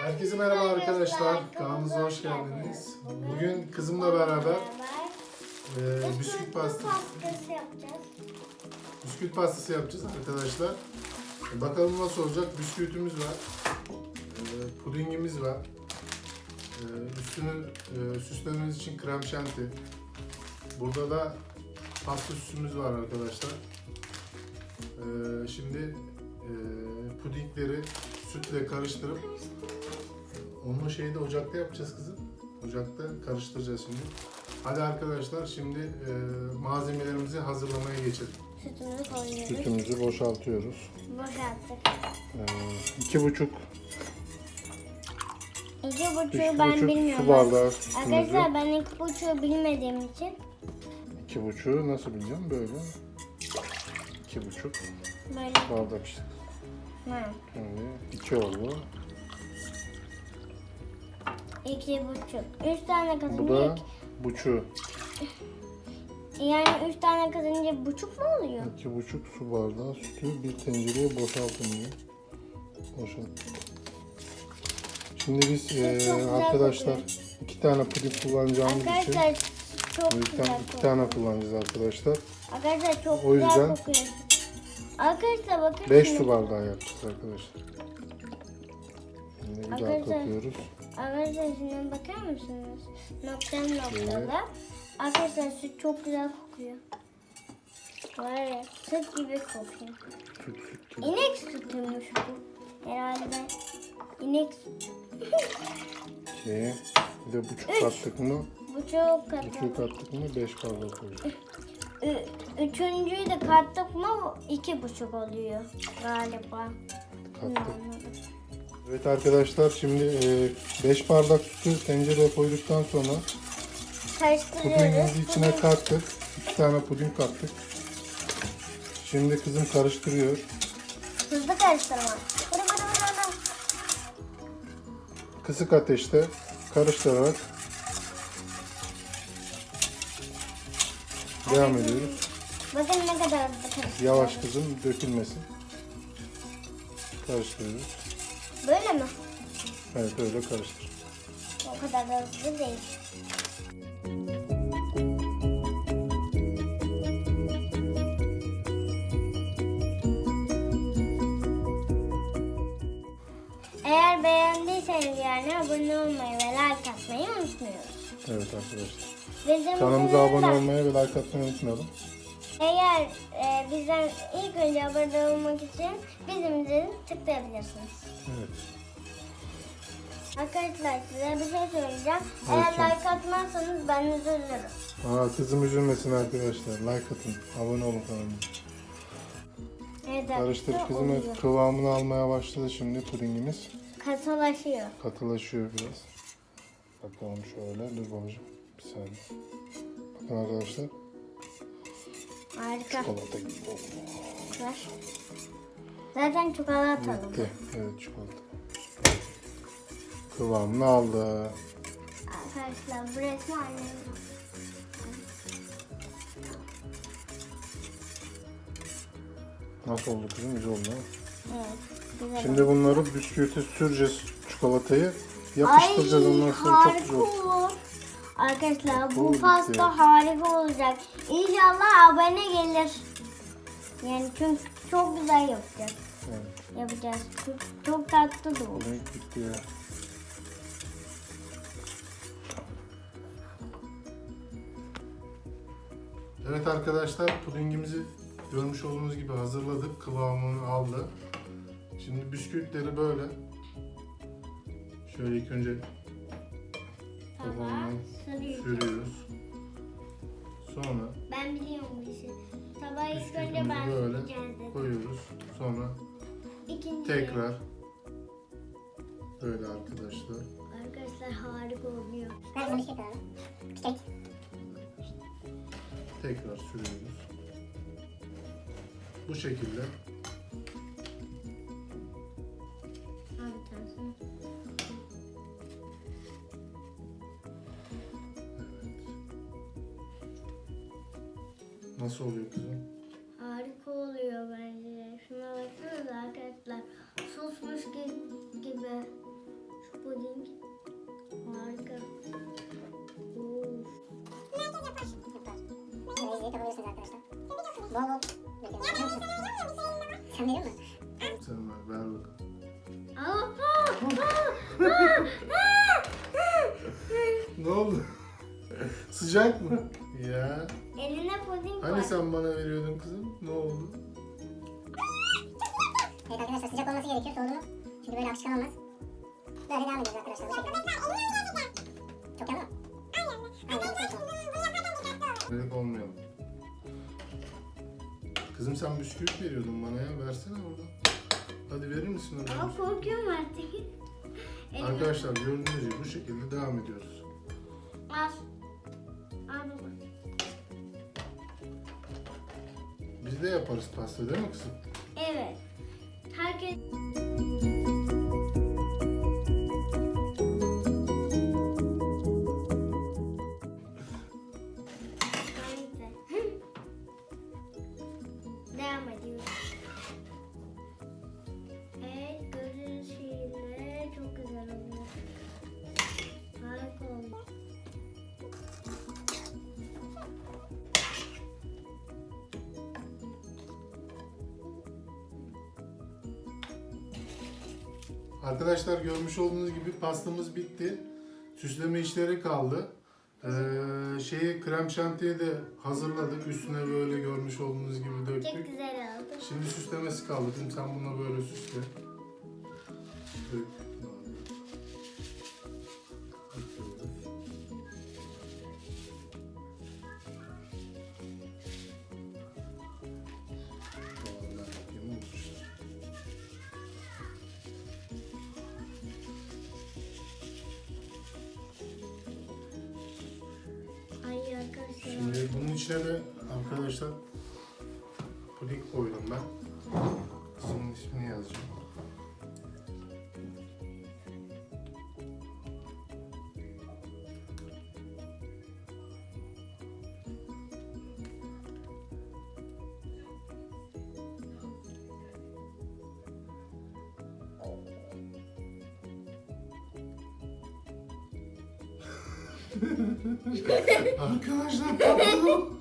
Herkese merhaba arkadaşlar. Kanalımıza hoş geldiniz. Bugün kızımla beraber e, bisküvit pastası, bisküvit pastası yapacağız arkadaşlar. Bakalım nasıl olacak? Bisküvitimiz var. E, pudingimiz var. E, üstünü e, süslememiz için krem şanti. Burada da pasta süsümüz var arkadaşlar. E, şimdi e, pudingleri sütle karıştırıp Onu şeyde ocakta yapacağız kızım. Ocakta karıştıracağız şimdi. Hadi arkadaşlar şimdi e, malzemelerimizi hazırlamaya geçelim. Sütümüzü koyuyoruz. Sütümüzü boşaltıyoruz. Boşalttık. E, iki buçuk, İki buçuğu ben buçuk bilmiyorum. su bardağı sütümüzü. Arkadaşlar ben iki buçuğu bilmediğim için İki buçuğu nasıl bileceğim? Böyle. İki buçuk böyle bardak işte. ha, Şimdi iki oldu. İki buçuk. Üç tane Bu kazınca da buçuğu. yani üç tane kazınca buçuk mu oluyor? İki buçuk su bardağı sütü bir tencereye boşaltın diyor. Boşalt. Şimdi biz e, arkadaşlar kokuyor. iki tane puding kullanacağımız için Arkadaşlar çok o güzel iki kokuyor. tane kullanacağız arkadaşlar. Arkadaşlar çok O güzel yüzden- kokuyor. Arkadaşlar bakın. 5 şimdi. su bardağı yapacağız arkadaşlar. Şimdi bir daha katıyoruz. Arkadaşlar şimdi bakar mısınız? Noktalı noktalı. Arkadaşlar süt çok güzel kokuyor. Var ya süt gibi kokuyor. Süt süt gibi. İnek sütüymüş bu. Herhalde. İnek sütü. İki. Bir de buçuk kattık mı? Bu çok Buçuk kattık mı? 5 bardak koyacağız. Ü- Üçüncüyü de kattık mı iki buçuk oluyor galiba. Kattık. Evet arkadaşlar şimdi 5 bardak sütü tencereye koyduktan sonra Karıştırıyoruz. Pudingimizi içine kattık. İki tane puding kattık. Şimdi kızım karıştırıyor. Hızlı karıştırma. Kısık ateşte karıştırarak devam ediyoruz. Bakın ne kadar hızlı karıştırıyoruz. Yavaş kızım dökülmesin. Karıştırıyoruz. Böyle mi? Evet öyle karıştır. O kadar da hızlı değil. Eğer beğendiyseniz yani abone olmayı ve like atmayı unutmuyoruz. Evet arkadaşlar. Kanalımıza abone olmayı ve like atmayı unutmayalım. Eğer e, bizden ilk önce abone olmak için bizim üzerine tıklayabilirsiniz. Evet. Arkadaşlar size bir şey söyleyeceğim. Evet, Eğer like atmazsanız ben üzülürüm. Aa, kızım üzülmesin arkadaşlar. Like atın. Abone olun kanalıma. Evet, Karıştır arkadaşlar, kızım. oluyor. Kıvamını almaya başladı şimdi pudingimiz. Katılaşıyor. Katılaşıyor biraz. Bakalım şöyle. Dur babacığım. Bir saniye. Bakın arkadaşlar. Harika. Çikolata gibi oldu. Ver. Zaten çikolatalı. Bitti. Evet çikolata. Kıvamını aldı. Arkadaşlar bu resmi annem. Nasıl oldu kızım? Güzel oldu. Evet. Güzel. Şimdi bunları bisküvite süreceğiz çikolatayı. Yapıştıracağız ondan sonra çok harika güzel olacak. olur. Arkadaşlar bu Bu pasta harika olacak. İnşallah abone gelir. Yani çünkü çok güzel yapacağız. Evet. Yapacağız. Çok, çok tatlı da olur. Renk bitti ya. Evet arkadaşlar pudingimizi görmüş olduğunuz gibi hazırladık. Kıvamını aldı. Şimdi bisküvitleri böyle şöyle ilk önce Sürüyoruz. sürüyoruz. Sonra Sabah ilk önce bisküvitimizi ben böyle dedim. koyuyoruz. Sonra İkinci. tekrar böyle arkadaşlar. Arkadaşlar harika oluyor. Ben bunu şey. Çiçek. Tekrar sürüyoruz. Bu şekilde nasıl oluyor kızım? Harika oluyor bence. Şuna baksanıza arkadaşlar. Susmuş gi- gibi. puding. Harika. Bol bol. Sen veriyor musun? Sen ver, ver bakalım. Aa, aa, aa, Ne oldu? Sıcak mı? Ya. Eline puding Hani var. sen bana veriyordun kızım? Ne oldu? Evet arkadaşlar sıcak olması gerekiyor soğudu. Çünkü böyle akışkan olmaz. Böyle devam ediyoruz arkadaşlar bu şekilde. Çok yandı mı? Aynen. Dedik olmayalım. Kızım sen bisküvit veriyordun bana ya. Versene oradan. Hadi verir misin onu? Ama korkuyorum artık. Arkadaşlar gördüğünüz gibi bu şekilde devam ediyoruz. Yaparız pasta değil mi kızım? Arkadaşlar görmüş olduğunuz gibi pastamız bitti. Süsleme işleri kaldı. Ee, şeyi krem şantiyi de hazırladık. Üstüne böyle görmüş olduğunuz gibi Çok döktük. güzel oldu. Şimdi süslemesi kaldı. Şimdi sen buna böyle süsle. Şimdi bunun içine de arkadaşlar puding koydum ben. Kızımın ismini yazacağım. Arkadaşlar patladım.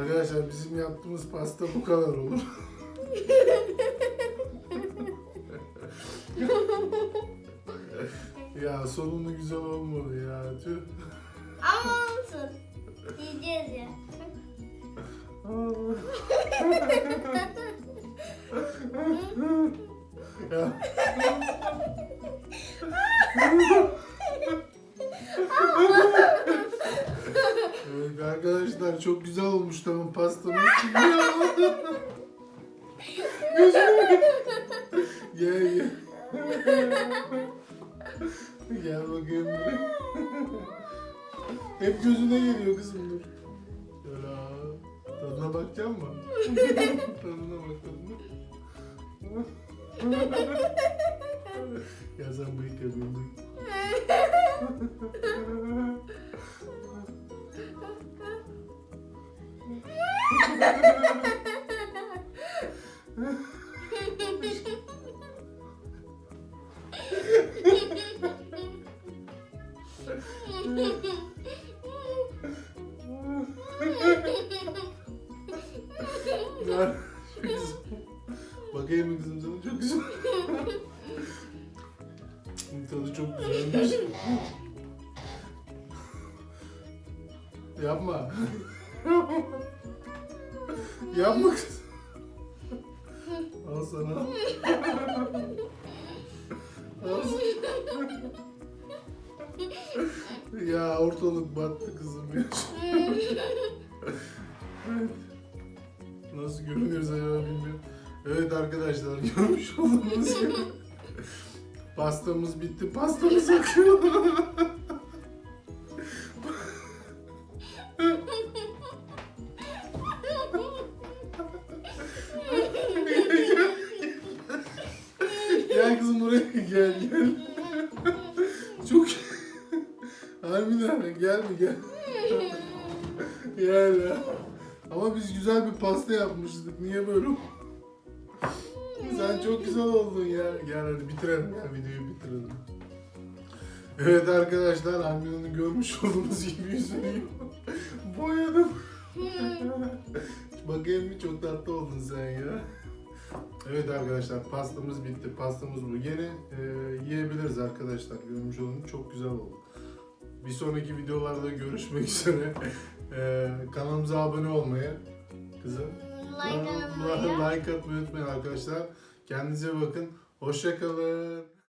Arkadaşlar bizim yaptığımız pasta bu kadar olur. ya sonunu güzel olmadı ya. Tüh. Ama olsun. Yiyeceğiz ya. Gel gel. gel bakayım buraya. Hep gözüne geliyor kızım dur. Şöyle aa, tadına bakacak mı? tadına bak tadına. ya sen bıyık yapıyorsun kızım. Bakayım mı kızım sana çok güzel. Tadı çok güzelmiş. Yapma. Yapma kızım. Al sana. Al ya ortalık battı kızım ya. Evet. Nasıl görünüyoruz acaba bilmiyorum. Evet arkadaşlar görmüş olduğunuz gibi pastamız bitti. Pastamız akıyor. gel kızım buraya gel gel. Çok Harbiden gel mi gel. gel ya. Ama biz güzel bir pasta yapmıştık. Niye böyle? Sen çok güzel oldun ya. Gel hadi bitirelim ya videoyu bitirelim. Evet arkadaşlar Almina'nın görmüş olduğunuz gibi yüzünü boyadım. Bakayım bir çok tatlı oldun sen ya. Evet arkadaşlar pastamız bitti. Pastamız bu. Yine e, yiyebiliriz arkadaşlar. Görmüş olduğunuz çok güzel oldu. Bir sonraki videolarda görüşmek üzere. E, kanalımıza abone olmayı, kızım, Like atmayı. like atmayı unutmayın arkadaşlar. Kendinize bakın. Hoşçakalın.